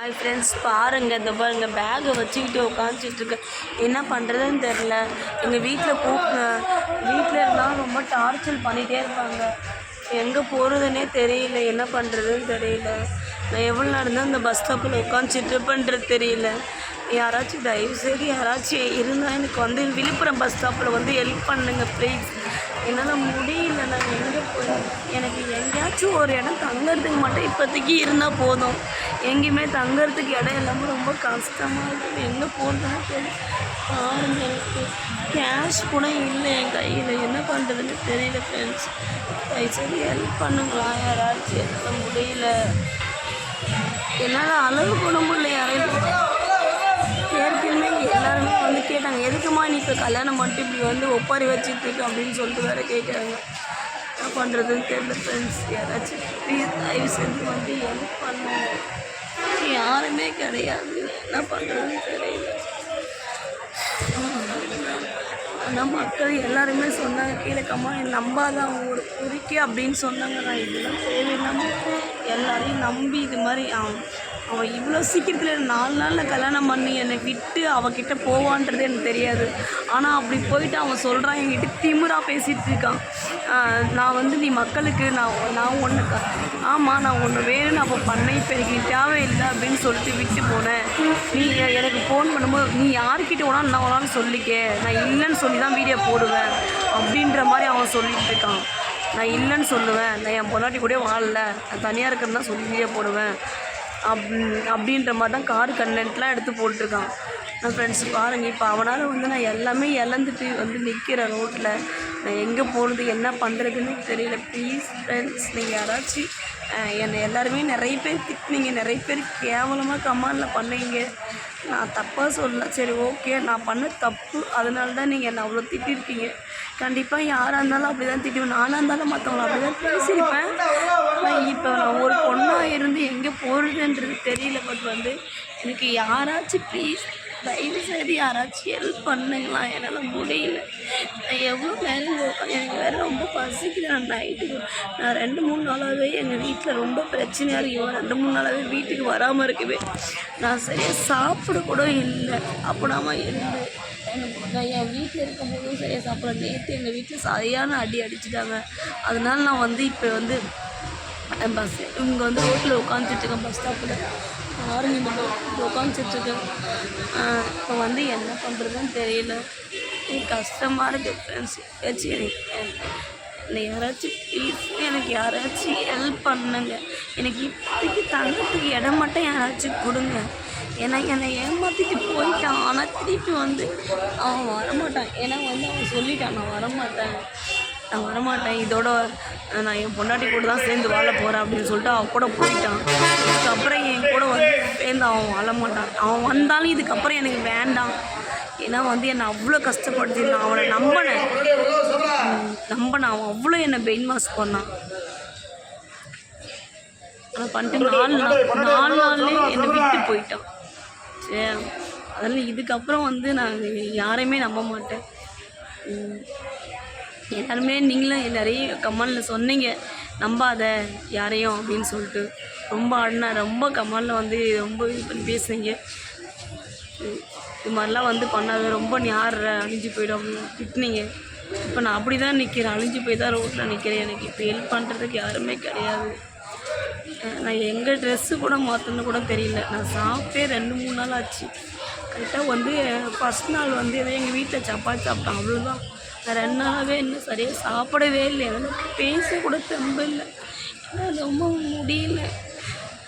Hi friends பாருங்கள் இந்த பாருங்க பேகை வச்சுக்கிட்டு உட்காந்துட்டு இருக்கேன். என்ன பண்ணுறதுன்னு தெரில எங்கள் வீட்டில் கூ வீட்டில் இருந்தால் ரொம்ப டார்ச்சர் பண்ணிகிட்டே இருப்பாங்க எங்கே போகிறதுனே தெரியல. என்ன பண்ணுறதுன்னு தெரியல. நான் எவ்வளோ நேரம் இந்த பஸ் ஸ்டாப்பில் உட்காந்துட்டு பண்ணுறது தெரியல. யாராச்சும் தயவுசெய்து யாராச்சும் இருந்தால் எனக்கு வந்து விழுப்புரம் பஸ் ஸ்டாப்பில் வந்து ஹெல்ப் பண்ணுங்க ப்ளீஸ் என்னால் முடியல. நான் எங்கே போய் எனக்கு எங்கேயாச்சும் ஒரு இடம் தங்குறதுக்கு மட்டும் இப்போதைக்கு இருந்தால் போதும். எங்கேயுமே தங்குறதுக்கு இடம் இல்லாமல் ரொம்ப கஷ்டமாக இருக்குது. எங்கே போகிறதுன்னு தெரியல பாருங்க எனக்கு. கேஷ் கூட இல்லை என் கையில். என்ன பண்ணுறதுன்னு தெரியல ஃப்ரெண்ட்ஸ் சரி ஹெல்ப் பண்ணுங்களா? யாராச்சும் எடுக்க முடியல. என்னால் அளவு கூட முடியல யாரையும். ஏற்கனவே எல்லாருமே வந்து கேட்டாங்க எதுக்குமா நீ இப்போ கல்யாணம் மட்டும் இப்படி வந்து ஒப்பாரி வச்சுட்டு இருக்கு? அப்படின்னு சொல்லிட்டு வேற கேட்குறாங்க என்ன பண்ணுறதுன்னு தெரியல ஃப்ரெண்ட்ஸ் யாராச்சும் ப்ளீஸ் தயவு செஞ்சு வந்து ஹெல்ப் பண்ணுங்க. யாருமே கிடையாது. என்ன பண்ணுறதுன்னு தெரியல. ஆனால் மக்கள் எல்லாருமே சொன்னாங்க கீழே கம்மா நம்பாத அவங்க ஒரு குறிக்கி அப்படின்னு சொன்னாங்க. நான் இதெல்லாம் தேவையில்லாமல் எல்லாரையும் நம்பி இது மாதிரி அவன் இவ்வளோ சீக்கிரத்தில் நாலு நாளில் கல்யாணம் பண்ணி என்னை விட்டு அவகிட்ட போவான்றது எனக்கு தெரியாது. ஆனால் அப்படி போயிட்டு அவன் சொல்கிறான் என்கிட்ட திமிராக பேசிகிட்டு இருக்கான். நான் வந்து நீ மக்களுக்கு நான் நான் ஒன்று ஆமாம் நான் ஒன்று வேணும்னு அப்போ பண்ணேன் இப்போ எனக்கு நீ தேவையில்லை அப்படின்னு சொல்லிட்டு விட்டு போனேன். நீ எனக்கு ஃபோன் பண்ணும்போது நீ யார்கிட்ட வேணாலும் நான் வேணாலும் சொல்லிக்க. நான் இல்லைன்னு சொல்லி தான் வீடியோ போடுவேன் அப்படின்ற மாதிரி அவன் சொல்லிகிட்டு இருக்கான். நான் இல்லைன்னு சொல்லுவேன். நான் என் பொண்டாட்டி கூட வாழல. நான் தனியாக இருக்கிறது தான் சொல்லி வீடியோ போடுவேன். அப் அப்படின்ற மாதிரி தான் கார் கண்டென்ட்லாம் எடுத்து போட்டிருக்கான். நான் ஃப்ரெண்ட்ஸ் பாருங்கள் இப்போ அவனால் வந்து நான் எல்லாமே இழந்துட்டு வந்து நிற்கிறேன் ரோட்டில் நான் எங்கே போகிறது என்ன பண்ணுறதுன்னு தெரியல. ப்ளீஸ் ஃப்ரெண்ட்ஸ் நீங்கள் யாராச்சும் என்னை எல்லாருமே நிறைய பேர் திட்டினீங்க நிறைய பேர் கேவலமாக கமாண்டில் பண்ணீங்க. நான் தப்பாக சொல்லல சரி ஓகே நான் பண்ண தப்பு அதனால தான் நீங்கள் என்னை அவ்வளோ திட்டிருக்கீங்க. கண்டிப்பாக யாராக இருந்தாலும் அப்படி தான் திட்டுவேன். நானாக இருந்தாலும் மற்றவங்கள அப்படி தான் பேசியிருப்பேன் இப்போ நான் ஒரு பொண்ணாக இருந்து எங்கே போகிறதுன்றது தெரியல பட் வந்து எனக்கு யாராச்சும் ப்ளீஸ் தயவு செய்து யாராச்சும் ஹெல்ப் பண்ணுங்களா? என்னால் முடியல. நான் எவ்வளோ நேரம் எனக்கு வேறு ரொம்ப பசிக்குது. நான் நைட்டுக்கு நான் ரெண்டு மூணு நாளாகவே எங்கள் வீட்டில் ரொம்ப பிரச்சனையாக இருக்கும் ரெண்டு மூணு நாளாகவே வீட்டுக்கு வராமல் இருக்குது. நான் சரியாக சாப்பிட கூட இல்லை. அப்படாம இருந்து நான் என் வீட்டில் இருக்கும்போதும் சரியாக சாப்பிட நேற்று எங்கள் வீட்டில் சரியான அடி அடிச்சிட்டாங்க. அதனால நான் வந்து இப்போ வந்து பஸ் இவங்க வந்து ரோட்டில் உட்காந்துட்டு இருக்கேன். பஸ் ஸ்டாப்பில் யாரும் இந்த உட்காந்துட்டு இப்போ வந்து என்ன பண்ணுறதுன்னு தெரியல. கஷ்டமான கஷ்டமாக இருக்குது ஃப்ரெண்ட்ஸ் ஏதாச்சும் எனக்கு என்னை யாராச்சும் ப்ளீஸ் எனக்கு யாராச்சும் ஹெல்ப் பண்ணுங்க. எனக்கு இப்போதைக்கு தங்கத்துக்கு இடம் மட்டும் யாராச்சும் கொடுங்க. ஏன்னா என்னை ஏமாற்றிட்டு போயிட்டான். ஆனால் திருப்பி வந்து அவன் வரமாட்டான். ஏன்னா வந்து அவன் சொல்லிட்டான் நான் வரமாட்டேன். நான் வரமாட்டேன். இதோட நான் என் பொண்டாட்டி கூட தான் சேர்ந்து வாழ போகிறேன் அப்படின்னு சொல்லிட்டு அவன் கூட போயிட்டான். இதுக்கப்புறம் என் கூட வந்து சேர்ந்து அவன் வாழ மாட்டான். அவன் வந்தாலும் இதுக்கப்புறம் எனக்கு வேண்டாம். ஏன்னா வந்து என்னை அவ்வளோ கஷ்டப்படுத்தி நான் அவனை நம்பினேன். உம், நம்பினேன். அவன் அவ்வளோ என்னை பெயின் மாஸ் பண்ணான். ஆனால் பண்ணிட்டு நாலு நாள் நாலு நாள்லேயே என்னை விட்டு போயிட்டான். சரி அதனால் இதுக்கப்புறம் வந்து நான் யாரையுமே நம்ப மாட்டேன். எல்லாருமே நீங்களும் நிறைய கமெண்டில் சொன்னீங்க. நம்பாத யாரையும் அப்படின்னு சொல்லிட்டு ரொம்ப அண்ணா ரொம்ப கமெண்டில் வந்து ரொம்ப இது பண்ணி பேசுனீங்க. இது மாதிரிலாம் வந்து பண்ணாத ரொம்ப நீ யார் அழிஞ்சு போயிடும் அப்படின்னு திட்டினீங்க. இப்போ நான் அப்படி தான் நிற்கிறேன் அழிஞ்சு போய் தான் ரோட்டில் நிற்கிறேன் எனக்கு இப்போ ஹெல்ப் பண்ணுறதுக்கு யாருமே கிடையாது. நான் எங்கள் ட்ரெஸ்ஸு கூட மாற்றணும்னு கூட தெரியல. நான் சாப்பிட்டே ரெண்டு மூணு நாள் ஆச்சு. கரெக்டாக வந்து ஃபஸ்ட் நாள் வந்து ஏதோ எங்கள் வீட்டில் சப்பாத்தி சாப்பிட்டேன். அவ்வளோதான் ரெண்டு நாளாகவே இன்னும் சரியாக சாப்பிடவே இல்லை. எனக்கு பேச கூட தெம்பு இல்லை. ரொம்ப முடியல.